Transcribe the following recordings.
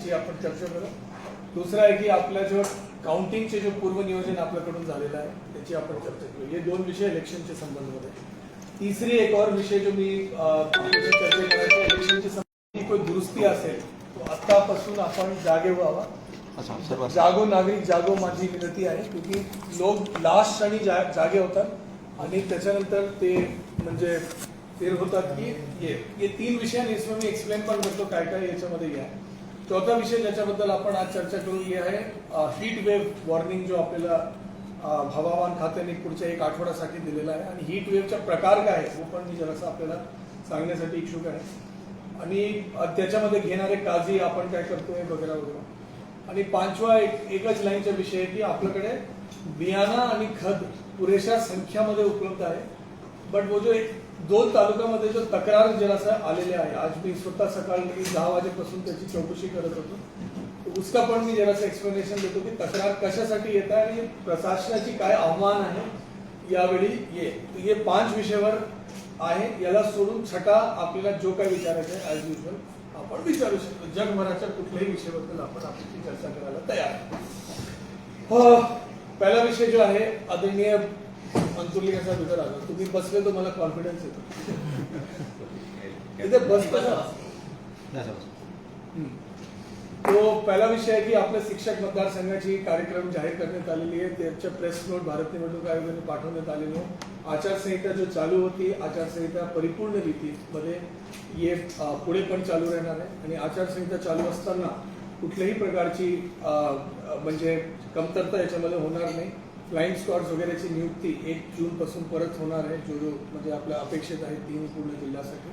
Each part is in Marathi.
याची आपण चर्चा करू. दुसरा आहे की आपल्या जो काउंटिंगचे जो पूर्वनियोजन आपल्याकडून झालेलं आहे त्याची आपण चर्चा करू. हे दोन विषय इलेक्शनच्या संबंधमध्ये तिसरी एक और विषय जो मी चर्चा करायचा इलेक्शनच्या संबंधी कोई दुरुस्ती असेल तो आतापासून आपण जागे व्हावा. जागो नागरिक जागो माझी विनंती आहे क्योंकि लोक लास्ट क्षणी जा, जागे होतात आणि त्याच्यानंतर ते म्हणजे ते होतात की ये ये तीन विषयांनी इसमें मी एक्सप्लेन पण करतो काय काय याच्यामध्ये आहे चौथा विषय ज्याच्याबद्दल आपण आज चर्चा करू आहे हीट वेव्ह वॉर्निंग जो आपल्याला हवामान खात्याने पुढच्या एक आठवड्यासाठी दिलेला आहे. आणि हीट वेव्हचा प्रकार काय आहे तो पण मी जरासा आपल्याला सांगण्यासाठी इच्छुक आहे. आणि त्याच्यामध्ये घेणारे काळजी आपण काय करतोय वगैरे वगैरे. आणि पाचवा एक एकच लाईनचा विषय आहे की आपल्याकडे बियाणा आणि खत पुरेशा संख्यामध्ये उपलब्ध आहे. बट वो जो एक दोन तालुक्यामध्ये जो तक्रार जरासा आलेले आहे आज मी स्वतः सकाळी दहा वाजेपासून त्याची चौकशी करत होतो. उसका पण मी जरासं एक्सप्लेनेशन देतो की तक्रार कशासाठी येत आहे आणि प्रशासनाची काय आव्हान आहे यावेळी ये. हे पाच विषयावर आहे याला सोडून छटा आपल्याला जो काही विचारायचं आहे ॲज युजल आपण विचारू शकतो. जगभराच्या कुठल्याही विषयाबद्दल आपण आपली चर्चा करायला तयार पहिला विषय जो आहे आदरणीय अंतुलिकाचा विचार आला? तुम्ही बसले तर मला कॉन्फिडन्स येतो. इथे बस कसा? तो पहिला विषय आहे की आपल्या शिक्षक मतदारसंघाची कार्यक्रम जाहीर करण्यात आलेली आहे. त्याच्या प्रेस नोट भारत निवडणूक आयोगाने पाठवण्यात आलेली आचारसंहिता जो चालू होती आचारसंहिता परिपूर्ण रीतीमध्ये ये पुढे पण चालू राहणार आहे. आणि आचारसंहिता चालू असताना कुठल्याही प्रकारची म्हणजे कमतरता याच्यामध्ये होणार नाही. फ्लाईंग स्क्वॉड्स वगैरेची नियुक्ती एक जून पासून परत होणार आहे. जो जो म्हणजे आपल्या अपेक्षित आहे तीन पूर्ण जिल्ह्यासाठी.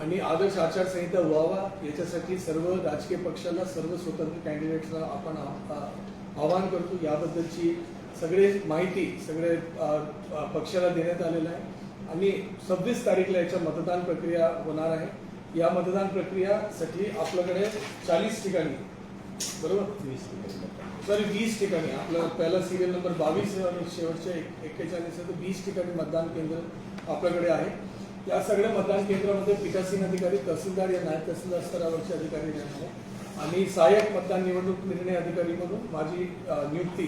आणि आदर्श आचारसंहिता व्हावा याच्यासाठी सर्व राजकीय पक्षाला सर्व स्वतंत्र कॅन्डिडेट्सला आपण आ- आवाहन करतो. याबद्दलची सगळे माहिती सगळे पक्षाला देण्यात आलेलं आहे. आणि सव्वीस तारीखला याच्या मतदान प्रक्रिया होणार आहे. या मतदान प्रक्रियासाठी आपल्याकडे चाळीस ठिकाणी बरोबर? सॉरी वीस ठिकाणी. आपलं पहिला सिरियल नंबर बावीस आणि शेवटचे एक्केचाळीस तर वीस ठिकाणी मतदान केंद्र आपल्याकडे आहे. या सगळ्या मतदान केंद्रामध्ये पीठासीन अधिकारी तहसीलदार या नायब तहसीलदार स्तरावरचे अधिकारी आहे आणि सहाय्यक मतदान निवडणूक निर्णय अधिकारी म्हणून माझी नियुक्ती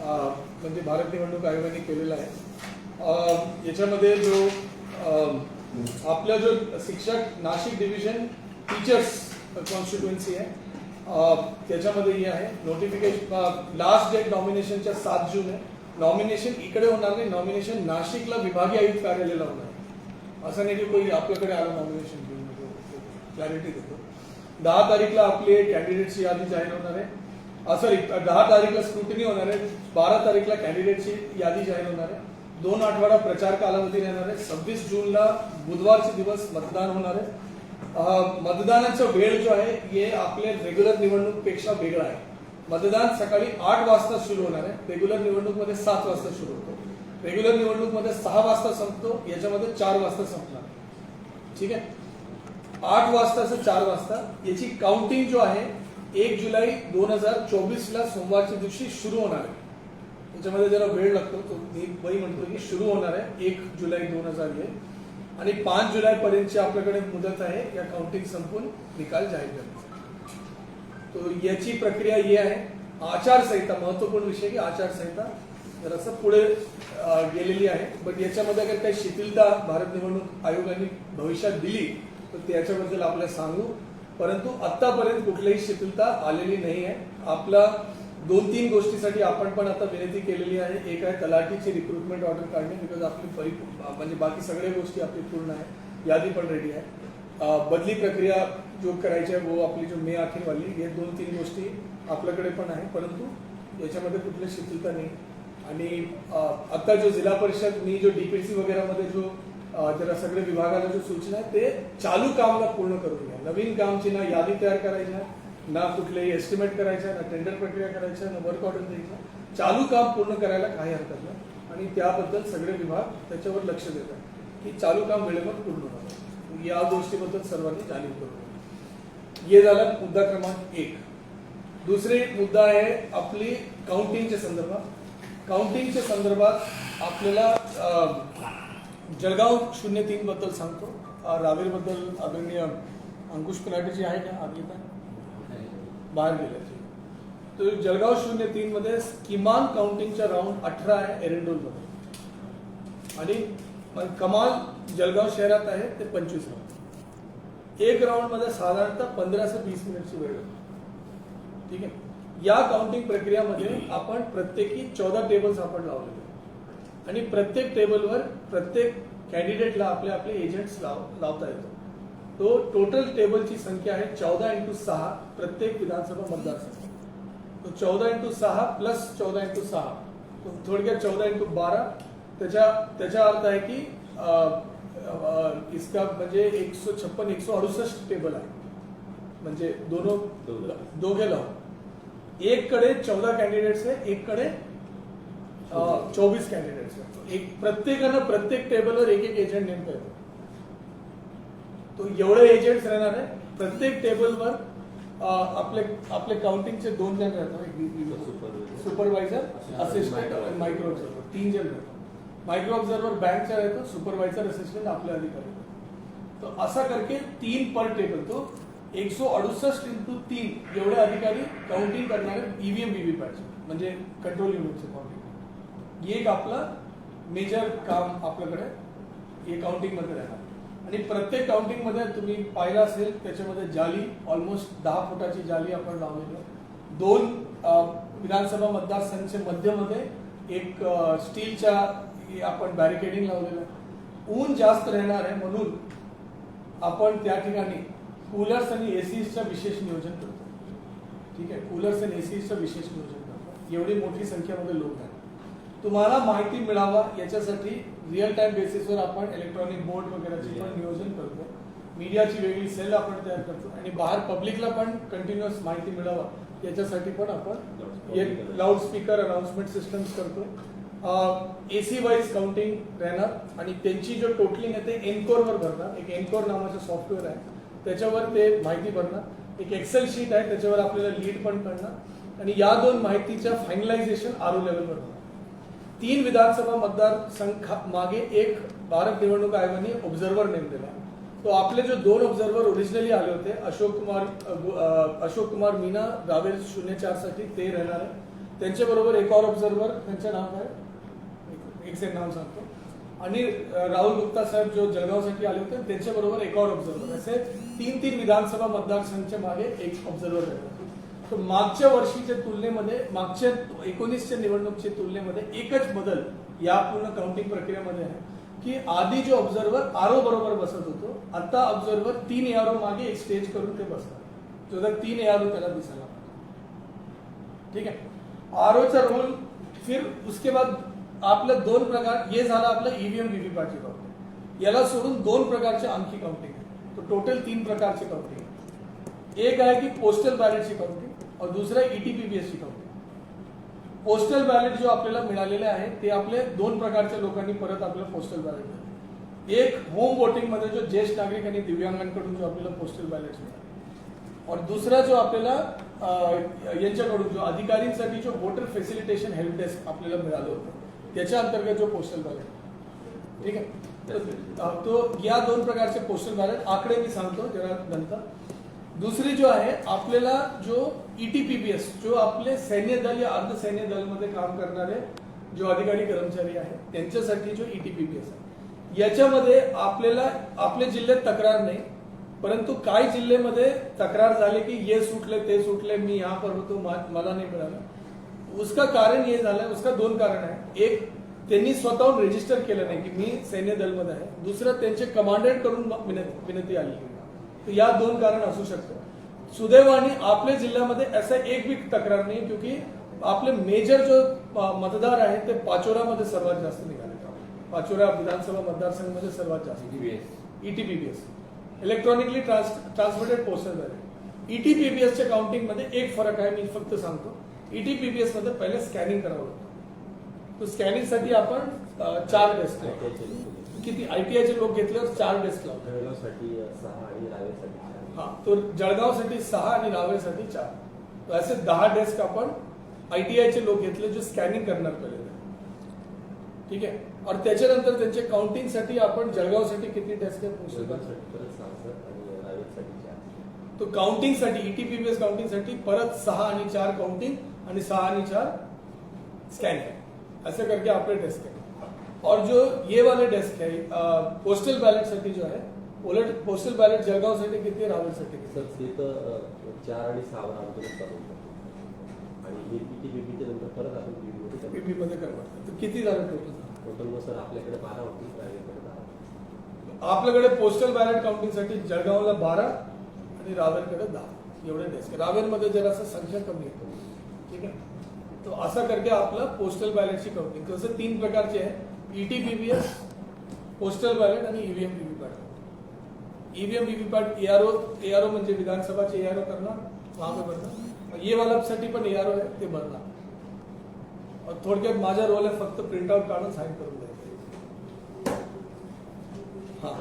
म्हणजे भारत निवडणूक आयोगाने केलेला आहे. याच्यामध्ये जो आपला जो शिक्षक नाशिक डिव्हिजन टीचर्स कॉन्स्टिट्युएन्सी आहे त्याच्यामध्ये हे आहे. नोटिफिकेशन लास्ट डेट नॉमिनेशनच्या सात जून आहे. नॉमिनेशन इकडे होणार नाही. नॉमिनेशन नाशिकला विभागीय आयुक्त कार्यालयाला होणार आहे. असं नाही की कोणी आपल्याकडे आलं नॉमिनेशन घेऊन क्लॅरिटी देतो. दहा तारीखला आपली कॅन्डिडेटची यादी जाहीर होणार आहे. सॉरी दहा तारीखला स्क्रुटनी होणार आहे. बारा तारीखला कॅन्डिडेटची यादी जाहीर होणार आहे. दोन आठवडा प्रचार कालावधी राहणार आहे. सव्वीस जूनला बुधवारचे दिवस मतदान होणार आहे. मतदानाचा वेळ जो आहे हे आपल्या रेग्युलर निवडणूकपेक्षा वेगळा आहे. मतदान सकाळी आठ वाजता सुरू होणार आहे. रेग्युलर निवडणूकमध्ये सात वाजता सुरू होतो. रेग्युलर निवडणूकमध्ये सहा वाजता संपतो. याच्यामध्ये चार वाजता संपणार. ठीक आहे? आठ वाजताचं चार वाजता याची काउंटिंग जो आहे एक जुलै दोन हजार चोवीसला सोमवारच्या दिवशी सुरू होणार आहे. त्याच्यामध्ये जरा वेळ लागतो. तो मी वही म्हणतो की सुरू होणार आहे. एक जुलै दोन हजार हे आणि पाच जुलै पर्यंतची आपल्याकडे मुदत आहे या काउंटिंग संपून निकाल जाहीर करण्याचा. तो याची प्रक्रिया ही आहे. आचारसंहिता महत्त्वपूर्ण विषय की आचारसंहिता जरासं पुढे गेलेली आहे बट याच्यामध्ये अगर काही शिथिलता भारत निवडणूक आयोगाने भविष्यात दिली तर त्याच्याबद्दल आपल्याला सांगू. परंतु आतापर्यंत कुठलीही शिथिलता आलेली नाही आहे. आपला दोन तीन गोष्टीसाठी आपण पण आता विनंती केलेली आहे. एक आहे तलाठीची रिक्रुटमेंट ऑर्डर काढणे बिकॉज आपली परी म्हणजे बाकी सगळ्या गोष्टी आपली पूर्ण आहे. यादी पण रेडी आहे. बदली प्रक्रिया जो करायची आहे वो आपली जो मे अखेरवाली हे दोन तीन गोष्टी आपल्याकडे पण आहे. परंतु याच्यामध्ये कुठली शिथिलता नाही. आणि आता जो जिल्हा परिषद मी जो डीपीसी वगैरेमध्ये जो जरा सगळे विभागाला जो सूचना आहे ते चालू कामला पूर्ण करून घ्या. नवीन कामची ना यादी तयार करायची आहे, ना कुठलेही एस्टिमेट करायचं ना टेंडर प्रक्रिया करायच्या ना वर्क ऑर्डर द्यायचं. चालू काम पूर्ण करायला काही हरकत नाही. आणि त्याबद्दल सगळे विभाग त्याच्यावर लक्ष देतात की चालू काम वेळेवर पूर्ण व्हावं. या गोष्टीबद्दल सर्वांनी जाणीव करून हे झालं मुद्दा क्रमांक एक. दुसरे मुद्दा आहे आपली काउंटिंगच्या संदर्भात. काउंटिंगच्या संदर्भात आपल्याला जळगाव शून्य तीन बद्दल सांगतो. अं, आदरणीय अंकुश कुलाटेजी आहे का आदली पण. बाहेर गेल्याचे तर जळगाव शून्य तीन मध्ये किमान काउंटिंगचा राऊंड अठरा आहे एरंडोलमध्ये आणि पण कमाल जळगाव शहरात आहे ते पंचवीस राऊंड एक राऊंडमध्ये साधारणतः पंधरा ते वीस मिनिटची वेळ लागते. ठीक आहे? या काउंटिंग प्रक्रियामध्ये आपण प्रत्येकी चौदा टेबल्स आपण लावलेले आहेत. आणि प्रत्येक टेबलवर प्रत्येक कॅन्डिडेटला आपले आपले एजंट्स लाव लावता येतो. तो टोटल टेबलची संख्या आहे चौदा इंटू सहा प्रत्येक विधानसभा मतदारसंघ तो चौदा इंटू सहा प्लस चौदा इंटू सहा. तो थोडक्यात चौदा इंटू बारा. त्याच्या त्याचा अर्थ आहे की इसका म्हणजे एकशे छप्पन एकशे अडुसष्ट टेबल आहे. म्हणजे दोनों दोघे. लाव एक कडे चौदा कॅन्डिडेट्स आहे एक कडे चोवीस. कॅन्डिडेट्स आहे. एक प्रत्येकानं प्रत्येक टेबलवर एक एक एजंट नेमता येतो. तो एवढे एजंट्स राहणार आहे. प्रत्येक टेबलवर आपले आपले काउंटिंगचे दोन जण राहतात. सुपरवायझर असिस्टंट आणि मायक्रो ऑब्झर्वर तीन जण राहतात. मायक्रो ऑब्झर्वर बँकचा राहतो सुपरवायझर असिस्टंट आपले अधिकारी राहतात. तो असा करके तीन पर टेबल तो एक सौ अडुसष्ट इंटू तीन एवढे अधिकारी काउंटिंग करणारे ईव्हीएम व्हीव्हीपॅट म्हणजे कंट्रोल युनिटचे काउंटिंग एक आपलं मेजर काम आपल्याकडे हे काउंटिंगमध्ये राहणार. आणि प्रत्येक काउंटिंगमध्ये तुम्ही पाहिलं असेल त्याच्यामध्ये जाली ऑलमोस्ट दहा फुटाची जाली आपण लावलेली आहे. दोन विधानसभा मतदारसंघाच्या मध्यमध्ये एक स्टीलच्या आपण बॅरिकेडिंग लावलेलं आहे. ऊन जास्त राहणार आहे म्हणून आपण त्या ठिकाणी कूलर्स आणि एसीचं विशेष नियोजन करतो. ठीक आहे? कूलर्स आणि एसीचं विशेष नियोजन करतो. एवढी मोठी संख्येमध्ये लोक आहेत. तुम्हाला माहिती मिळावा याच्यासाठी रिअल टाइम बेसिसवर आपण इलेक्ट्रॉनिक बोर्ड वगैरेचे पण नियोजन करतो. मीडियाची वेगळी सेल आपण तयार करतो. आणि बाहेर पब्लिकला पण कंटिन्युअस माहिती मिळावा याच्यासाठी पण आपण एक लाऊड स्पीकर अनाउन्समेंट सिस्टम्स करतो एसी वाईज काउंटिंग राहणार आणि त्यांची जो टोटलिंग आहे ते एनकोरवर भरणार. एक एनकोर नावाचं सॉफ्टवेअर आहे. त्याच्यावर ते माहिती भरणार. एक एक्सेल शीट आहे त्याच्यावर आपल्याला लीड पण करणार. आणि या दोन माहितीच्या फायनलायझेशन आरो लेवलवर होणार तीन विधानसभा मतदारसंघ मागे एक भारत निवडणूक आयोगाने ऑब्झर्व्हर नेमलेला दिला. तो आपले जो दोन ऑब्झर्व्हर ओरिजिनली आले होते अशोक कुमार अशोक कुमार मीना रावेर शून्य चारसाठी ते राहणार आहे त्यांच्याबरोबर एक और ऑब्झर्व्हर त्यांचं नाव काय? एक सेकंड नाव सांगतो. आणि राहुल गुप्ता साहेब जो जळगावसाठी आले होते त्यांच्याबरोबर एक और ऑब्झर्व्हर असे तीन तीन विधानसभा मतदारसंघाच्या मागे एक ऑब्झर्व्हर राहणार मागच्या वर्षीच्या तुलनेमध्ये मागच्या एकोणीसच्या निवडणुकीच्या तुलनेमध्ये एकच बदल या पूर्ण काउंटिंग प्रक्रियेमध्ये आहे. की आधी जो ऑब्झर्वर आरो बरोबर बसत होतो आता ऑब्झर्वर तीन एआरओ मागे एक स्टेज करून ते बसतात. जो तर तीन एआरओ त्याला दिसायला ठीक आहे? आरोचा रोल फिर उसके बाद आपलं दोन प्रकार हे झालं आपलं ईव्हीएम व्हीव्हीपॅटची काउंटिंग याला सोडून दोन प्रकारचे आणखी काउंटिंग आहे. तो टोटल तीन प्रकारचे काउंटिंग आहे. एक आहे की पोस्टल बॅलेटची शिकवते और दुसरा ईटीपीबीएस शिकवते. पोस्टल बॅलेट जो आपल्याला मिळालेले आहे ते आपले दोन प्रकारच्या लोकांनी परत आपलं पोस्टल बॅलेट एक होम वोटिंगमध्ये जो ज्येष्ठ नागरिक आणि दिव्यांगांकडून जो आपल्याला पोस्टल बॅलेट मिळाला. और दुसरा जो आपल्याला यांच्याकडून जो अधिकारींसाठी जो वोटर फेसिलिटेशन हेल्प डेस्क आपल्याला मिळालं होतं त्याच्या अंतर्गत जो पोस्टल बॅलेट ठीक आहे? तर, तो या दोन प्रकारचे पोस्टल बॅलेट आकडे मी सांगतो जरा नंतर. दुसरी जो आहे आपल्याला जो ईटीपीपीएस जो आपले सैन्य दल या अर्ध सैन्य दलमध्ये काम करणारे जो अधिकारी कर्मचारी आहेत त्यांच्यासाठी जो ईटीपीपीएस आहे. याच्यामध्ये आपल्याला आपल्या जिल्ह्यात तक्रार नाही परंतु काही जिल्ह्यामध्ये तक्रार झाली की हे सुटले ते सुटले मी या पर होतो मा- मला नाही मिळालं. उसका कारण हे झालं उसका दोन कारण आहे. एक त्यांनी स्वतःहून रजिस्टर केलं नाही की मी सैन्य दलमध्ये आहे. दुसरं त्यांचे कमांडंट करून विनंती विनंती आली. तर या दोन कारण असू शकतं. सुदैवाने आपल्या जिल्ह्यामध्ये असं एक भी तक्रार नाही क्योंकि आपले मेजर जो मतदार आहे ते पाचोरामध्ये सर्वात जास्त निघाले. पाचोरा विधानसभा मतदारसंघामध्ये सर्वात जास्त. ETPBS electronically transmitted postal ballot ईटीपीबीएसच्या काउंटिंगमध्ये. एक फरक आहे मी फक्त सांगतो. ईटीपीबीएसमध्ये पहिले स्कॅनिंग करावं लागतं. तो स्कॅनिंगसाठी आपण चार लावतो किती आयटीआयचे लोक घेतल्यावर चार डेस्क जळगावसाठी सहा आणि रावेसाठी. हा तो जळगावसाठी सहा आणि रावेरसाठी चार. तर असे दहा डेस्क आपण आयटीआयचे लोक घेतले जे स्कॅनिंग करणार पहिले. ठीक आहे? और त्याच्यानंतर त्यांचे काउंटिंगसाठी आपण जळगावसाठी किती डेस्क आहेत आणि रावेसाठी तो काउंटिंगसाठी ईटीपीपीएस काउंटिंगसाठी परत सहा आणि चार काउंटिंग आणि सहा आणि चार स्कैनिंग ऐसे करके आपने डेस्क है और जो ये वाले डेस्क है पोस्टल बैलेटसाठी जो आहे उलट पोस्टल बैलेट जळगावसाठी किती आहे राहुलसाठी किती सर ते तर चार आणि सहावर आमच्याकडे चालू शकतो आणि हे पीटी बीपीच्या नंतर परत आपण पीबी मध्ये करतो. पीपी मध्ये करतात तर किती झालं टोटल टोटल मग सर आपल्याकडे बारा होती प्रायव्हेटकडे दहा आपल्याकडे पोस्टल बॅलेट काउंटिंगसाठी जळगावला बारा आणि रावेरकडे दहा. एवढे डेस्क रावेरमध्ये जरासं संख्या कमी येतो ठीक आहे? तो असा करके आपलं पोस्टल बॅलेटची काउंटिंग तसं तीन प्रकारचे आहे. E ईटीपीबीएस पोस्टल बॅलेट आणि E EVM VVPAT EVM VVPAT ARO ARO म्हणजे विधानसभाचे एआरओ करणार वहाँ पे भरणार ये वाला साठी पण एआरओ आहे ते भरणार. और थोडक्यात माझा रोल आहे फक्त प्रिंटआउट काढून साईन करून द्यायचं. हा.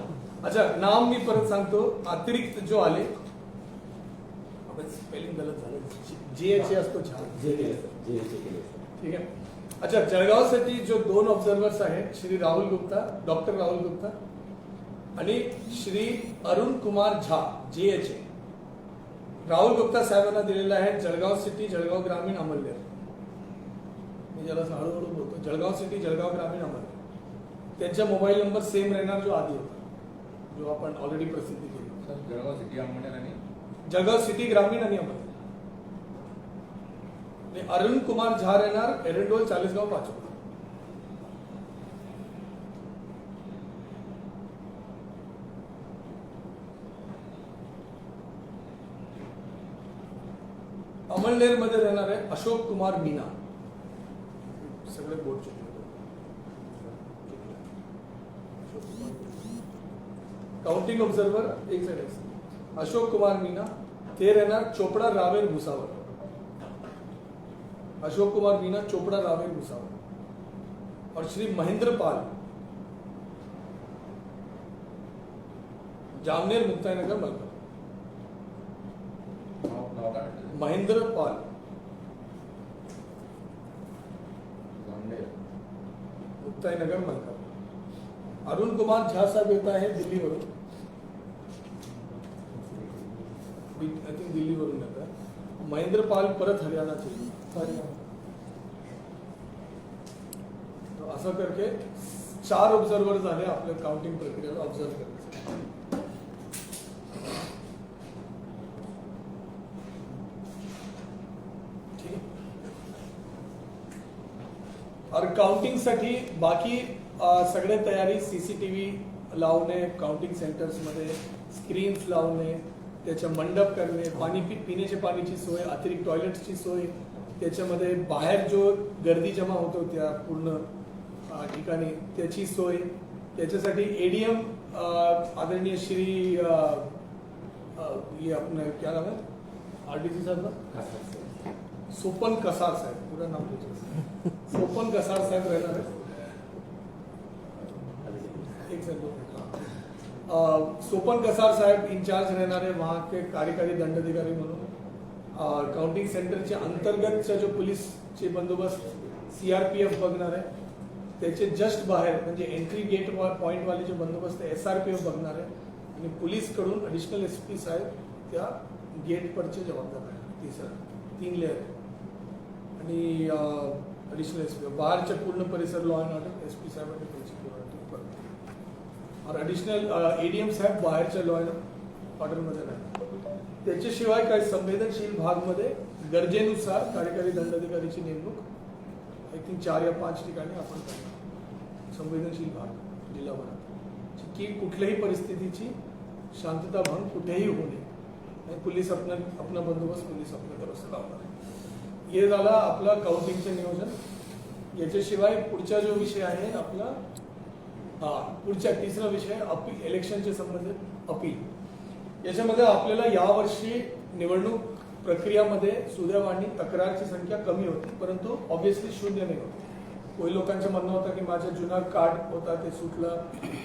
अच्छा नाम मी परत सांगतो. अतिरिक्त जो आले स्पेलिंग गलत झालं. जे एच असतो छान. जे ठीक आहे. अच्छा जळगावसाठी जो दोन ऑब्झर्वर्स आहेत श्री राहुल गुप्ता डॉक्टर राहुल गुप्ता आणि श्री अरुण कुमार झा जे एच ए राहुल गुप्ता साहेबांना दिलेला आहे जळगाव सिटी जळगाव ग्रामीण अमल्यार मी जरा हळूहळू बोलतो. जळगाव सिटी जळगाव ग्रामीण अमल्यार त्यांचा मोबाईल नंबर सेम राहणार जो आधी होता जो आपण ऑलरेडी प्रसिद्धी केली. जळगाव सिटी अंमनेर आणि जळगाव सिटी ग्रामीण आणि अमल्यार आणि अरुण कुमार झा येणार एरंडोल चाळीसगाव पाचोड. अमळनेरमध्ये राहणार आहे अशोक कुमार मीना. सगळे बोर्ड काउंटिंग ऑब्झर्वर एक साइड अशोक कुमार मीना ते राहणार चोपडा रावेर भुसावर अशोक कुमार मीना चोपड़ा रावेर भुसावळ और श्री महेंद्र पाल। जामनेर नाव नाव काय महेंद्र पाल। जामनेर। मुक्ताईनगर मलकापूर अरुण कुमार झा साहेब येत आहे दिल्लीवरून आय थिंक दिल्लीवरून येत आहे महेंद्र पाल परत हरियाणाचे हरियाणा तो असं करके चार ऑब्झर्वर झाले आपल्या काउंटिंग प्रक्रियेला ऑब्झर्व करायचं और काउंटिंगसाठी बाकी सगळे तयारी सीसीटीव्ही लावणे काउंटिंग सेंटर्समध्ये स्क्रीन्स लावणे त्याचे मंडप करणे पाणी पिण्याच्या पिण्याची पाण्याची सोय अतिरिक्त टॉयलेट्सची सोय त्याच्यामध्ये बाहेर जो गर्दी जमा होतो त्या पूर्ण ठिकाणी त्याची सोय. त्याच्यासाठी एडीएम आदरणीय श्री अ, ये अपने क्या नाम है आर डी सी साहब सोपन कसार साहेब. पूरा नाम लीजिए सोपन कसार साहेब रहना है एक सेकंड सोपन कसार साहेब इंचार्ज रहणार आहे. वहाँ के कार्यकारी दंडाधिकारी म्हणून. काउंटिंग सेंटरचे अंतर्गतच्या जो पोलीसचे बंदोबस्त सीआरपीएफ बघणार आहे त्याचे जस्ट बाहेर म्हणजे एंट्री गेट पॉईंटवाले जे बंदोबस्त एस आर पी एफ बघणार आहे. आणि पोलीसकडून ॲडिशनल अडिशनल एस पी साहेब त्या गेटवरचे जबाबदार आहे तिसरा तीन लेअर आणि अडिशनल एस पी बाहेरच्या पूर्ण परिसर law and order S P साहेब आणि त्यांची और ॲडिशनल एम साहेब बाहेरच्या लॉ अँड ऑर्डरमध्ये राहणार त्याच्याशिवाय काही संवेदनशील भागमध्ये गरजेनुसार कार्यकारी दंडाधिकारीची नेमणूक आय थिंक चार या पाच ठिकाणी आपण करणार. संवेदनशील भाग जिल्हाभरात की कुठल्याही परिस्थितीची शांतता भंग कुठेही होऊ नये. आणि पोलीस आपला आपला बंदोबस्त पोलीस आपल्या तरफ लावणार हे झाला आपला काउंटिंगचं नियोजन. याच्याशिवाय पुढचा जो विषय आहे आपला हा पुढचा तिसरा विषय अपील इलेक्शनचे संबंधित अपील. याच्यामध्ये आपल्याला यावर्षी निवडणूक प्रक्रियामध्ये सुदैवानी तक्रारची संख्या कमी होती परंतु ऑब्विसली शून्य नाही होती. काही लोकांचं म्हणणं होतं की माझं जुना कार्ड होता ते सुटलं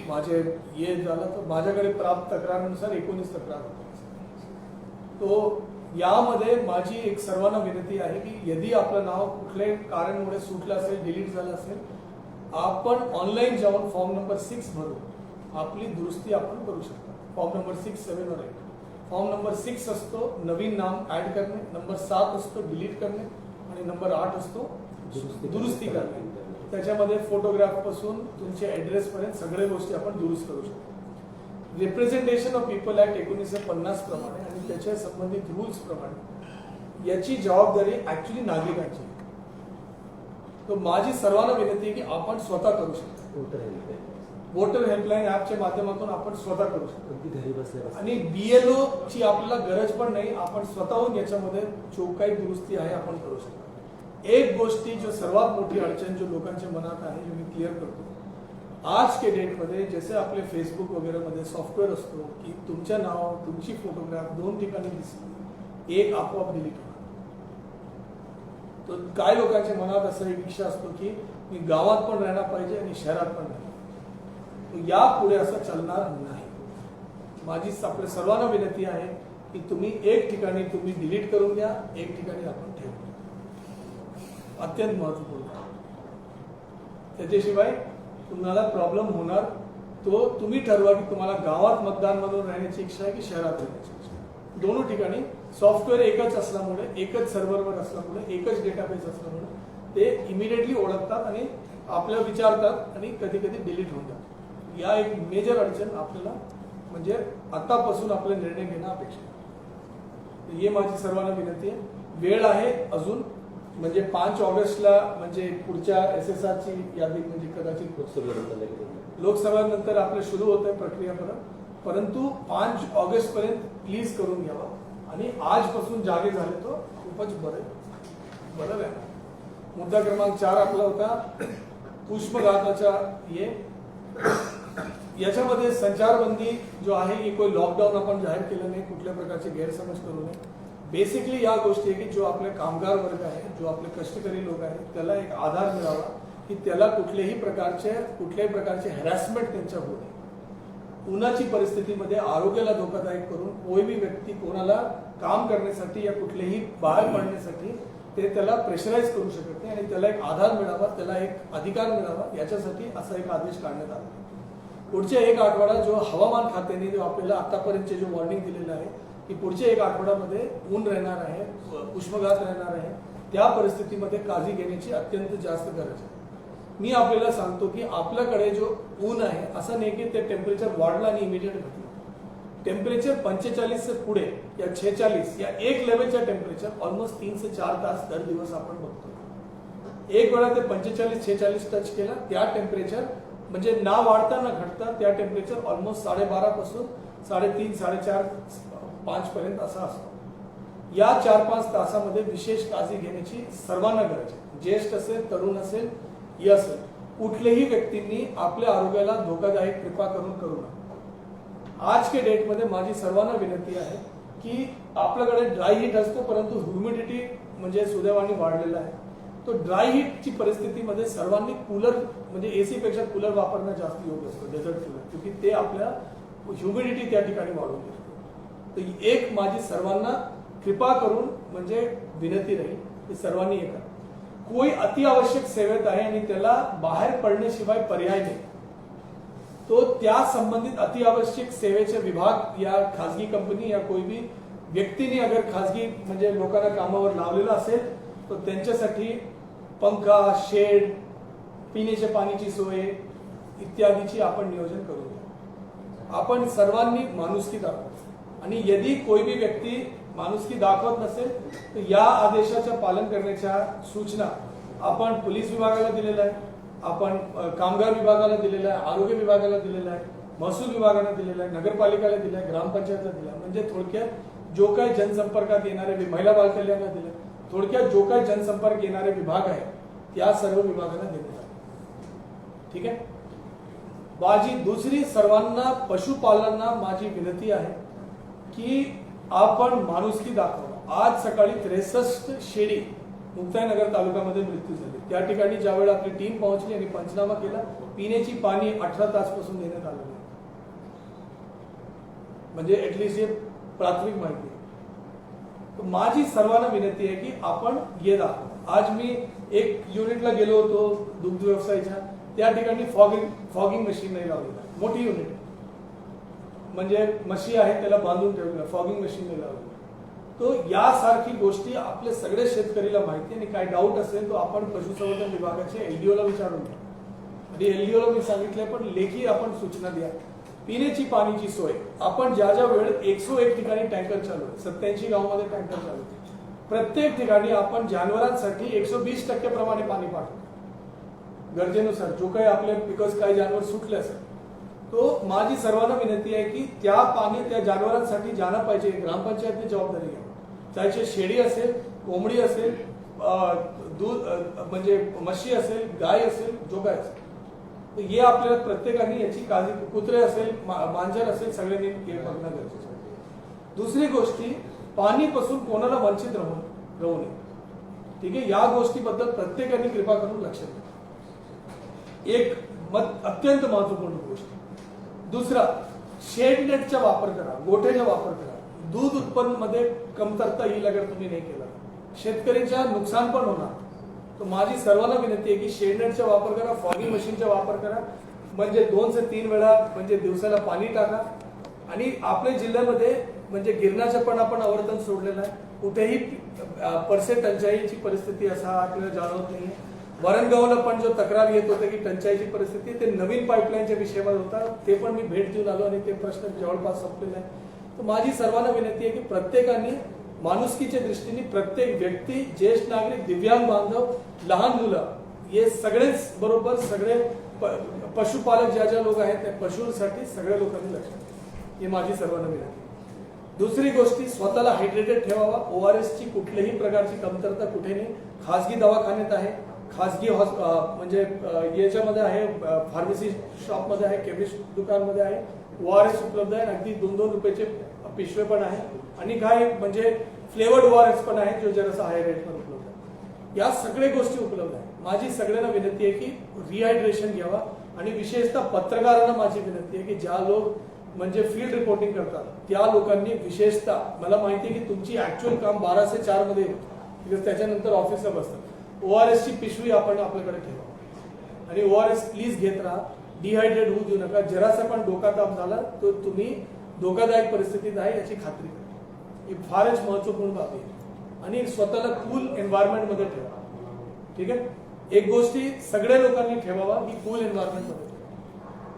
माझे ये झालं तर माझ्याकडे प्राप्त तक्रारानुसार एकोणीस तक्रार होत्या तो यामध्ये माझी एक सर्वांना विनंती आहे की यदि आपलं नाव कुठल्याही कारणमुळे सुटलं असेल डिलीट झालं असेल आपण ऑनलाईन जाऊन फॉर्म नंबर सिक्स भरून आपली दुरुस्ती आपण करू शकतो. फॉर्म नंबर सिक्स सेवन और एट फॉर्म नंबर सिक्स असतो नवीन नाम ऍड करणे नंबर सात असतो डिलीट करणे आणि नंबर आठ असतो दुरुस्ती दुरुस्ती करणे. त्याच्यामध्ये फोटोग्राफपासून तुमचे ऍड्रेस पर्यंत सगळे गोष्टी आपण दुरुस्त करू शकतो. रिप्रेझेंटेशन ऑफ पीपल ऍक्ट एकोणीसशे पन्नास प्रमाणे आणि त्याच्या संबंधित रुल्स प्रमाणे. याची जबाबदारी ऍक्च्युली नागरिकांची. तर माझी सर्वांना विनंती आहे की आपण स्वतः करू शकतो. वोटर हेल्पलाईन ऍपच्या माध्यमातून आपण स्वतः करू शकतो अगदी घरी बसल्या. आणि बीएलओ ची आपल्याला गरज पण नाही आपण स्वतःहून याच्यामध्ये जो काही दुरुस्ती आहे आपण करू शकतो एक गोष्टी जो सर्वात मोठी अडचण जो लोकांच्या मनात आहे जो मी क्लिअर करतो आज के डेटमध्ये जसे आपले फेसबुक वगैरे मध्ये सॉफ्टवेअर असतो की तुमच्या नाव तुमची फोटोग्राफ दोन ठिकाणी दिसली एक आपोआप डिलीट होणार तर काय लोकांच्या मनात असं एक इच्छा असतो की मी गावात पण राहायला पाहिजे आणि शहरात पण पाहिजे. या पुढे असं चालणार नाही. माझी आपल्या सर्वांना विनंती आहे की तुम्ही एक ठिकाणी तुम्ही डिलीट करून घ्या एक ठिकाणी आपण ठेवू अत्यंत महत्त्वपूर्ण त्याच्याशिवाय तुम्हाला प्रॉब्लेम होणार. तो तुम्ही ठरवा की तुम्हाला गावात मतदान राहण्याची इच्छा आहे की शहरात राहण्याची इच्छा आहे. दोन्ही ठिकाणी सॉफ्टवेअर एकच असल्यामुळे एकच सर्व्हरवर असल्यामुळे एकच डेटाबेस असल्यामुळे ते इमिडिएटली ओळखतात आणि आपल्याला विचारतात आणि कधी कधी डिलीट होऊन जातात. या एक मेजर अडचण आपल्याला म्हणजे आतापासून आपले निर्णय घेणं अपेक्षित आहे. ही माझी सर्वांना विनंती आहे. वेळ आहे अजून म्हणजे पाच ऑगस्टला म्हणजे पुढच्या एस एस आरची यादी म्हणजे कदाचित लोकसभेनंतर. लोकसभेनंतर आपलं सुरू होत आहे प्रक्रिया परत. परंतु पाच ऑगस्ट पर्यंत प्लीज करून घ्यावा. आणि आजपासून जागे झाले तो खूपच बरं बरं आहे. मुद्दा क्रमांक चार आपला होता पुष्पघाताचा हे. याच्यामध्ये संचारबंदी जो आहे की कोई लॉकडाऊन आपण जाहीर केलं नाही कुठल्या प्रकारचे गैरसमज करू नये. बेसिकली या गोष्टी आहे की जो आपले कामगार वर्ग आहे जो आपले कष्टकरी लोक आहेत त्याला एक आधार मिळावा की त्याला कुठल्याही प्रकारचे कुठल्याही प्रकारचे हॅरॅसमेंट त्यांच्या होऊ नये. उन्हाची परिस्थितीमध्ये आरोग्याला धोकादायक करून कोई व्यक्ती कोणाला काम करण्यासाठी या कुठलेही बाहेर पडण्यासाठी ते त्याला प्रेशराईज करू शकत नाही आणि त्याला एक आधार मिळावा त्याला एक अधिकार मिळावा याच्यासाठी असा एक आदेश काढण्यात आला. पुढच्या एक आठवडा जो हवामान खात्याने जो आपल्याला आतापर्यंतचे जो वॉर्निंग दिलेलं आहे की पुढच्या एक आठवड्यामध्ये ऊन राहणार आहे उष्मघात राहणार आहे. त्या परिस्थितीमध्ये काळजी घेण्याची अत्यंत जास्त गरज आहे. मी आपल्याला सांगतो की आपल्याकडे जो ऊन आहे असं नाही की ते टेम्परेचर वाढलं आणि इमिडिएट घटलं टेम्परेचर पंचेचाळीस पुढे या छेचाळीस या एक लेवलच्या टेम्परेचर ऑलमोस्ट तीन से चार तास दर दिवस आपण बघतो. एक वेळा ते पंचेचाळीस छेचाळीस टच केला त्या टेम्परेचर म्हणजे ना वाढता ना घटता त्या टेम्परेचर ऑलमोस्ट साडेबारा पासून साडेतीन साडेचार पाच पर्यंत असा असतो. या चार पाच तासामध्ये विशेष काळजी घेण्याची सर्वांना गरज आहे. ज्येष्ठ असेल तरुण असेल हे असेल कुठल्याही व्यक्तींनी आपल्या आरोग्याला धोकादायक कृपा करून करू नये आज के डेटमध्ये माझी सर्वांना विनंती आहे की आपल्याकडे ड्राय हीट असतो परंतु ह्युमिडिटी म्हणजे सुदैवाने वाढलेला आहे. तो ड्राय हीटची परिस्थितीमध्ये सर्वांनी कूलर म्हणजे एसी पेक्षा कूलर वापरणं जास्त योग्य असतं डेझर्ट कूलर क्योंकि ते आपल्या ह्युमिडिटी त्या ठिकाणी वाढवून देतो तर एक माझी सर्वांना कृपा करून म्हणजे विनंती राहील की सर्वांनी हे करा. कोई अतिआवश्यक सेवेत आहे आणि त्याला बाहेर पडण्याशिवाय पर्याय नाही. तो त्या संबंधित अतिआवश्यक सेवेचे विभाग या खाजगी कंपनी या कोई भी व्यक्तीने अगर खाजगी म्हणजे लोकांना कामावर लावलेला असेल तर त्यांच्यासाठी पंखा शेड पिण्याच्या पाण्याची सोय इत्यादीची आपण नियोजन करू आपण सर्वांनी माणुसकी दाखवू. आणि यदि कोई भी व्यक्ती माणुसकी दाखवत नसेल तर या आदेशाचं पालन करण्याच्या सूचना आपण पोलीस विभागाला दिलेल्या आहे आपण कामगार विभागाला दिलेलं आहे आरोग्य विभागाला दिलेलं आहे महसूल विभागाला दिलेलं आहे नगरपालिकेला दिलं आहे ग्रामपंचायतला दिलं आहे म्हणजे थोडक्यात जो काही जनसंपर्कात येणारे महिला बालकल्याणला दिलं थोडक्यात जो काही जनसंपर्क येणारे विभाग आहे त्या सर्व विभागांना देण्यात आले ठीक आहे? माझी दुसरी सर्वांना पशुपालनांना माझी विनंती आहे की आपण माणुसकी दाखवा. आज सकाळी त्रेसष्ट शेळी मुक्ताईनगर तालुक्यामध्ये मृत्यू झाले. त्या ठिकाणी ज्यावेळी आपली टीम पोहोचली आणि पंचनामा केला पिण्याची पाणी अठरा तासपासून देण्यात आलेलं म्हणजे ऍटलिस्ट हे प्राथमिक माहिती माझी सर्वांना विनंती आहे की आपण ये दाखवा आज मी एक युनिटला गेलो होतो दुग्ध व्यवसायाच्या. त्या ठिकाणी फॉगिंग फॉगिंग मशीन नाही लावलेलं. मोठी युनिट म्हणजे मशी आहे त्याला बांधून ठेवलं फॉगिंग मशीन नाही लावलं तो यासारखी गोष्टी आपले सगळे शेतकरीला माहिती आणि काय डाऊट असेल तो आपण पशुसंवर्धन विभागाचे एलडीओला विचारून घ्या. आणि एलडीओला मी सांगितलंय पण लेखी आपण सूचना द्या. पिण्याची पाण्याची सोय. आपण ज्या ज्या वेळेत एकशे एक ठिकाणी टँकर चालू आहे सत्याऐंशी गावामध्ये टँकर चालू आहे प्रत्येक ठिकाणी आपण जानवरांसाठी एकशे वीस टक्के प्रमाणे पाणी पाठवतो. गरजेनुसार जो काही आपले बिकॉज काही जानवर सुटले असेल तो माझी सर्वांना विनंती आहे की त्या पाणी त्या जानवरांसाठी जाणं पाहिजे. ग्रामपंचायतने जबाबदारी घ्या त्याचे शेळी असेल कोंबडी असेल दूध म्हणजे म्हशी असेल गाय असेल जो काय असेल तर हे आपल्याला प्रत्येकाने याची काळजी कुत्रे असेल मा- मांजर असेल सगळ्यांनी हे बघणं गरजेचं आहे. दुसरी गोष्टी पाणीपासून कोणाला वंचित राहू राहू नये. ठीक आहे? या गोष्टीबद्दल प्रत्येकाने कृपा करून लक्ष द्या. एक मत अत्यंत महत्त्वपूर्ण गोष्ट. दुसरा शेड नेटचा वापर करा गोठ्याचा वापर करा. दूध उत्पन्नमध्ये कमतरता येईल अगर तुम्ही नाही केला. शेतकऱ्यांच्या नुकसान पण होणार. तर माझी सर्वांना विनंती आहे की शेडनेटचा वापर करा फॉगिंग मशीनचा वापर करा. म्हणजे दोन ते तीन वेळा म्हणजे दिवसाला पाणी टाका. आणि आपल्या जिल्ह्यामध्ये म्हणजे गिरण्याचं पण आपण आवर्तन सोडलेलं आहे. कुठेही परसे टंचाईची परिस्थिती असा आपल्याला जाणवत नाही वरणगावला पण जो तक्रार येत होते की टंचाईची परिस्थिती ते नवीन पाईपलाईनच्या विषयावर होता. ते पण मी भेट देऊन आलो आणि ते प्रश्न जवळपास संपलेले आहे तर माझी सर्वांना विनंती आहे की प्रत्येकाने माणुसकीच्या दृष्टीने प्रत्येक व्यक्ती ज्येष्ठ नागरिक दिव्यांग बांधव लहान मुलं हे सगळेच बरोबर सगळे प- पशुपालक ज्या ज्या लोक आहेत त्या पशूंसाठी सगळ्या लोकांनी लक्ष ही माझी सर्वांना विनंती दुसरी गोष्टी स्वतःला हायड्रेटेड ठेवावा. ओ आर ची कुठल्याही प्रकारची कमतरता कुठे नाही. खाजगी दवाखान्यात आहे. खाजगी हॉस म्हणजे याच्यामध्ये आहे फार्मसी शॉपमध्ये आहे केमिस्ट दुकानमध्ये आहे. ओ आर एस उपलब्ध आहे. अगदी दोन दोन रुपयाचे पिशवे पण आहे. आणि काय म्हणजे फ्लेवर्ड ओ आर एस पण आहेत जो जरासा हाय रेटवर उपलब्ध आहे. या सगळ्या गोष्टी उपलब्ध आहेत. माझी सगळ्यांना विनंती आहे की रिहायड्रेशन घ्यावा आणि विशेषतः पत्रकारांना माझी विनंती आहे की ज्या लोक म्हणजे फील्ड रिपोर्टिंग करतात त्या लोकांनी विशेषतः मला माहिती आहे की तुमची ऍक्च्युअल काम बारा ते चारमध्ये बिकॉज त्याच्यानंतर ऑफिसला बसतात. ओ आर एस ची पिशवी आपण आपल्याकडे ठेवा. आणि ओ आर एस प्लीज घेत राहा. डिहायड्रेट होऊ देऊ नका. जरासा पण डोका ताप झाला तर तुम्ही धोकादायक परिस्थितीत आहे याची खात्री करा. ही फारच महत्त्वपूर्ण बाब आहे. आणि स्वतःला कूल एन्व्हायरमेंटमध्ये ठेवा. ठीक आहे? एक गोष्टी सगळ्या लोकांनी ठेवावा ही कूल एन्व्हायरमेंटमध्ये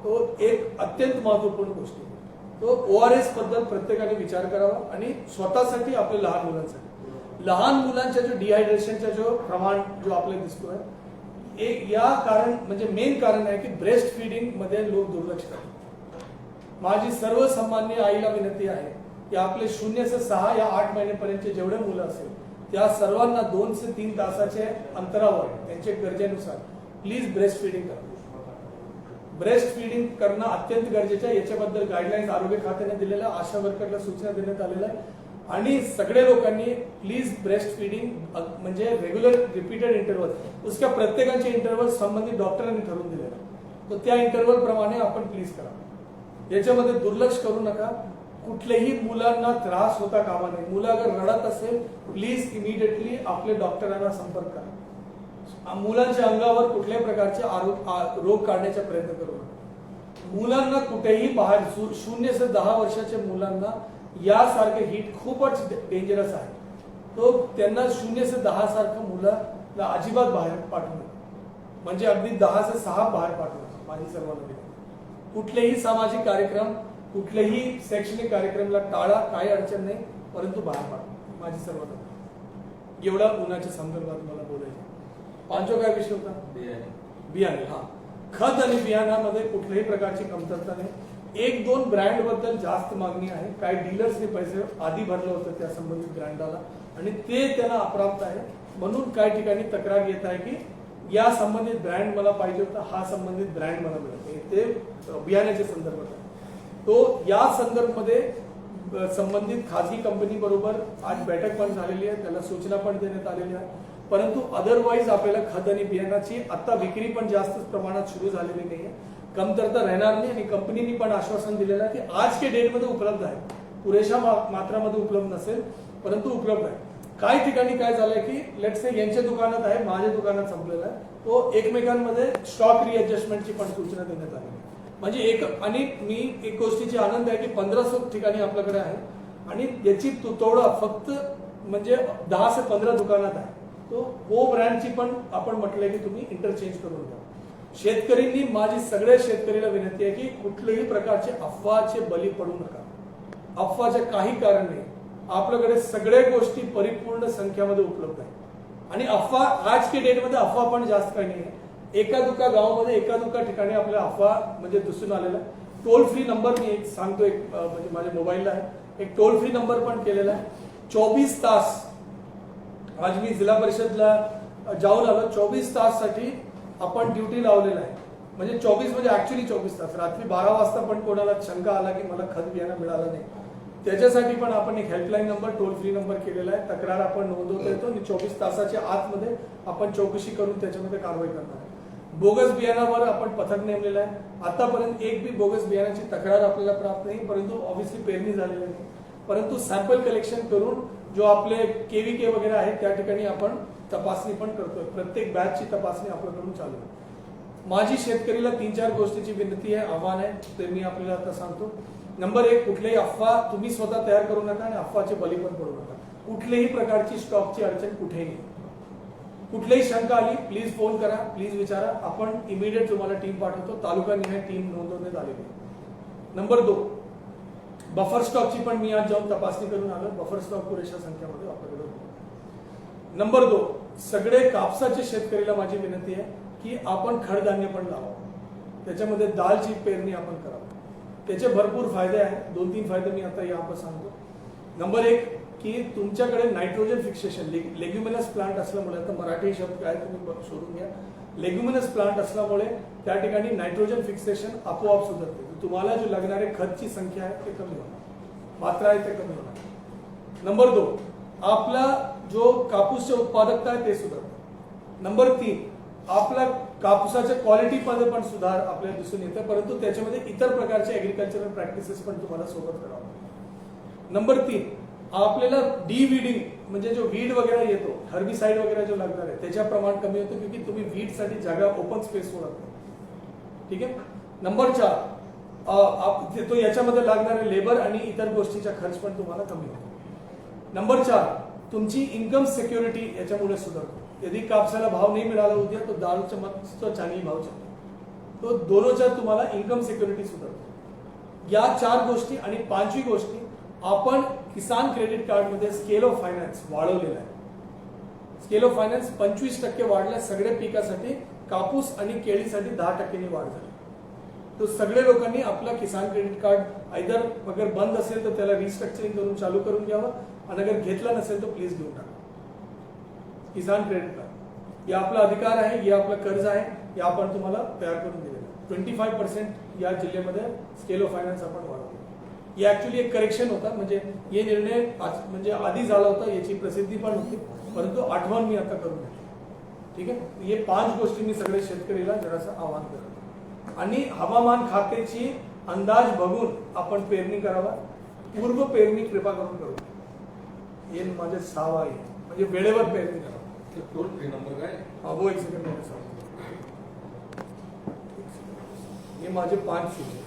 तो एक अत्यंत महत्त्वपूर्ण गोष्ट आहे. तो ओ आर एसबद्दल प्रत्येकाने विचार करावा आणि स्वतःसाठी आपल्या लहान मुलांसाठी. लहान मुलांच्या जो डिहायड्रेशनचा जो प्रमाण जो आपल्याला दिसतोय एक या कारण म्हणजे मेन कारण आहे की ब्रेस्ट फिडिंगमध्ये लोक दुर्लक्ष करतात. माझी सर्वसामान्य आईला विनंती आहे की आपले शून्य ते सहा या आठ महिन्यापर्यंतचे जेवढे मुलं असेल त्या सर्वांना दोन ते तीन तासाचे अंतरावर त्यांचे गरजेनुसार प्लीज ब्रेस्ट फिडिंग करा. ब्रेस्ट फिडिंग करणं अत्यंत गरजेचं आहे. याच्याबद्दल गाईडलाईन्स आरोग्य खात्याने दिलेल्या आशा वर्करला सूचना देण्यात आलेल्या आहे आणि सगळे लोकांनी प्लीज ब्रेस्ट फिडिंग म्हणजे रेग्युलर रिपीटेड इंटरवल उसक्या प्रत्येकाचे इंटरवल संबंधित डॉक्टरांनी ठरवून दिलेलं आहे तर त्या इंटरवल प्रमाणे आपण प्लीज करा. याच्यामध्ये दुर्लक्ष करू नका. कुठल्याही मुलांना त्रास होता कामा नये. मुलं अगर रडत असेल प्लीज इमिडिएटली आपल्या डॉक्टरांना संपर्क करा. मुलांच्या अंगावर कुठल्याही प्रकारचे आरोप रोग काढण्याचा प्रयत्न करू नका. मुलांना कुठेही बाहेर शून्य से दहा वर्षाच्या मुलांना यासारखे हिट खूपच डेंजरस आहे. तो त्यांना शून्य से दहा सारखं मुलाला अजिबात बाहेर पाठवू म्हणजे अगदी दहा से सहा बाहेर पाठवू माझी सर्वांना कुठलेही सामाजिक कार्यक्रम कुठलेही शैक्षणिक कार्यक्रमला टाळा काही अडचण नाही परंतु बाहेर पाठवा माझी सर्वांना विनंती. एवढा उन्हाच्या संदर्भात मला बोलायचं पांचवा काय विषय होता? बिर्याणी बियाणे हा. खत आणि बियाणामध्ये कुठल्याही प्रकारची कमतरता नाही. एक दोन ब्रँडबद्दल जास्त मागणी आहे. काही डीलर्सने पैसे आधी भरलं होतं त्या संबंधित ब्रँडाला आणि ते त्यांना अप्राप्त आहे. म्हणून काही ठिकाणी तक्रार येत आहे की या संबंधित ब्रँड मला पाहिजे होता हा संबंधित ब्रँड मला मिळत नाही ते बियाण्याच्या संदर्भात आहे. तो या संदर्भामध्ये संबंधित खाजगी कंपनी बरोबर आज बैठक पण झालेली आहे. त्याला सूचना पण देण्यात आलेल्या आहे. परंतु अदरवाईज आपल्याला खत आणि बियाणाची आता विक्री पण जास्त प्रमाणात सुरू झालेली नाही आहे कमतरता राहणार नाही आणि कंपनीने पण आश्वासन दिलेलं आहे की आज के डेटमध्ये उपलब्ध आहे. पुरेशा मा- मात्रामध्ये उपलब्ध नसेल परंतु उपलब्ध आहे. काही ठिकाणी काय झालंय की लेट से यांच्या दुकानात आहे माझ्या दुकानात संपलेला आहे. तो एकमेकांमध्ये स्टॉक रिअडजस्टमेंटची पण सूचना देण्यात आली आहे. म्हणजे एक आणि मी एक गोष्टीची आनंद आहे की पंधरा सो ठिकाणी आपल्याकडे आहे. आणि याची तुतवडा फक्त म्हणजे दहा ते पंधरा दुकानात आहे. तो हो ब्रँडची पण आपण म्हटलंय की तुम्ही इंटरचेंज करून घ्या. शेतकऱ्यांनी माझी सगळ्या शेतकऱ्याला विनंती आहे की कुठल्याही प्रकारचे अफवाचे बली पडू नका. अफवाचे काही कारण नाही. आपल्याकडे सगळ्या गोष्टी परिपूर्ण संख्यामध्ये उपलब्ध आहे आणि अफवा आज के डेटमध्ये अफवा पण जास्त काही नाही आहे. एका दुका गावामध्ये एका दुका ठिकाणी आपल्याला अफवा म्हणजे दिसून आलेला आहे. टोल फ्री नंबर मी एक सांगतो एक म्हणजे माझ्या मोबाईलला आहे. एक टोल फ्री नंबर पण केलेला आहे. चोवीस तास आज मी जिल्हा परिषदला जाऊन आलो. चोवीस ताससाठी आपण ड्युटी लावलेला आहे. म्हणजे चोवीस म्हणजे ऍक्च्युली चोवीस तास. रात्री बारा वाजता पण कोणाला शंका आला की मला खत बियाणं मिळालं नाही. त्याच्यासाठी पण आपण एक helpline number toll free number केलेला आहे. तक्रार आपण नोंदवता येतो आणि चोवीस तासाच्या आतमध्ये आपण चौकशी करून त्याच्यामध्ये कारवाई करणार आहे बोगस बियाणावर आपण पथक नेमलेलं आहे. आतापर्यंत एक बी बोगस बियाणाची तक्रार आपल्याला प्राप्त नाही परंतु ऑब्व्हियसली पेरणी झालेली नाही. परंतु सॅम्पल कलेक्शन करून जो आपले केव्ही के वगैरे आहेत त्या ठिकाणी आपण तपासणी पण करतोय. प्रत्येक बॅचची तपासणी आपल्याकडून चालू आहे. माझी शेतकरीला तीन चार गोष्टीची विनंती आहे आव्हान आहे ते मी आपल्याला आता सांगतो. नंबर एक कुठल्याही अफवा तुम्ही स्वतः तयार करू नका आणि अफवाचे बली पण पडू नका. कुठल्याही प्रकारची स्टॉकची अडचण कुठेही नाही. कुठलीही शंका आली प्लीज फोन करा प्लीज विचारा. आपण इमिडिएट तुम्हाला टीम पाठवतो. तालुका निहाय टीम नोंदवण्यात आलेली आहे. नंबर दोन. बफर स्टॉकची पण मी आज जाऊन तपासणी करून आलो. बफर स्टॉक पुरेशा संख्येमध्ये आपल्याकडे नंबर दोन. सगळे कापसाचे शेतकरीला माझी विनंती आहे की आपण खडधान्य पण लावावं त्याच्यामध्ये दालची पेरणी आपण करावं. त्याचे भरपूर फायदे आहेत. दोन तीन फायदे मी आता यावर सांगतो. नंबर एक. की तुमच्याकडे नायट्रोजन फिक्सेशन लेग्युमिनस प्लांट असल्यामुळे आता मराठी शब्द काय तुम्ही सोडून शोधून घ्या. लेग्युमिनस प्लांट असल्यामुळे त्या ठिकाणी नायट्रोजन फिक्सेशन आपोआप सुधारते. तुम्हाला जे लागणारे खतची संख्या आहे ते कमी होणार. मात्रा आहे ते कमी होणार. नंबर दोन आपला जो कापूसचे उत्पादकता आहे ते सुधारते. नंबर तीन आपला कापूसाच्या क्वालिटीमध्ये पण सुधार आपल्याला दिसून येतं परंतु त्याच्यामध्ये इतर प्रकारचे ऍग्रिकल्चरल प्रॅक्टिसेस पण तुम्हाला सोबत करावं नंबर तीन आपल्याला डी विडिंग म्हणजे जो वीड वगैरे येतो हर्बिसाइड वगैरे जो लागणार आहे त्याच्या प्रमाण कमी होतं क्योंकि तुम्ही वीडसाठी जागा ओपन स्पेस सोडत नाही ठीक आहे? नंबर चार आप- ते- तो याच्यामध्ये लागणारे लेबर आणि इतर गोष्टीचा खर्च पण तुम्हाला कमी होतो. नंबर चार तुमची इन्कम सिक्युरिटी याच्यामुळे सुधारतो. यदि कापसाला भाव नाही मिळाला उद्या तो दारूच्या मस्त चांगली भाव चालतो. तो दोनोच्या तुम्हाला इन्कम सिक्युरिटी सुधारतो. या चार गोष्टी आणि पाचवी गोष्टी आपण किसान क्रेडिट कार्डमध्ये स्केल ऑफ फायनान्स वाढवलेला आहे. स्केल ऑफ फायनान्स पंचवीस टक्के वाढला सगळ्या पिकासाठी कापूस आणि केळीसाठी दहा टक्क्यांनी वाढ झाली. तो सगळ्या लोकांनी आपलं किसान क्रेडिट कार्ड आयदर अगर बंद असेल तर त्याला रिस्ट्रक्चरिंग करून चालू करून घ्यावं आणि अगर घेतला नसेल तर प्लीज घेऊन टाका. Kisan credit card. या आपला अधिकार आहे हे आपलं कर्ज आहे हे आपण तुम्हाला तयार करून दिलेलं आहे. ट्वेंटी फाय पर्सेंट या जिल्ह्यामध्ये स्केल ऑफ फायनान्स आपण वाढवतो हे ऍक्च्युली एक करेक्शन होता. म्हणजे हे निर्णय म्हणजे आधी झाला होता याची प्रसिद्धी पण होती. परंतु आठवण मी आता करून घेतली ठीक आहे? हे पाच गोष्टी मी सगळे शेतकरीला जरासं आवाहन करतो. आणि हवामान खात्याची अंदाज बघून आपण पेरणी करावा. पूर्व पेरणी कृपा करून करू. हे माझे सहा आहे. म्हणजे वेळेवर पेरणी करावा. ते टोल फ्री नंबर काय? हा वो एक सेकंड हे माझे पाच सूचे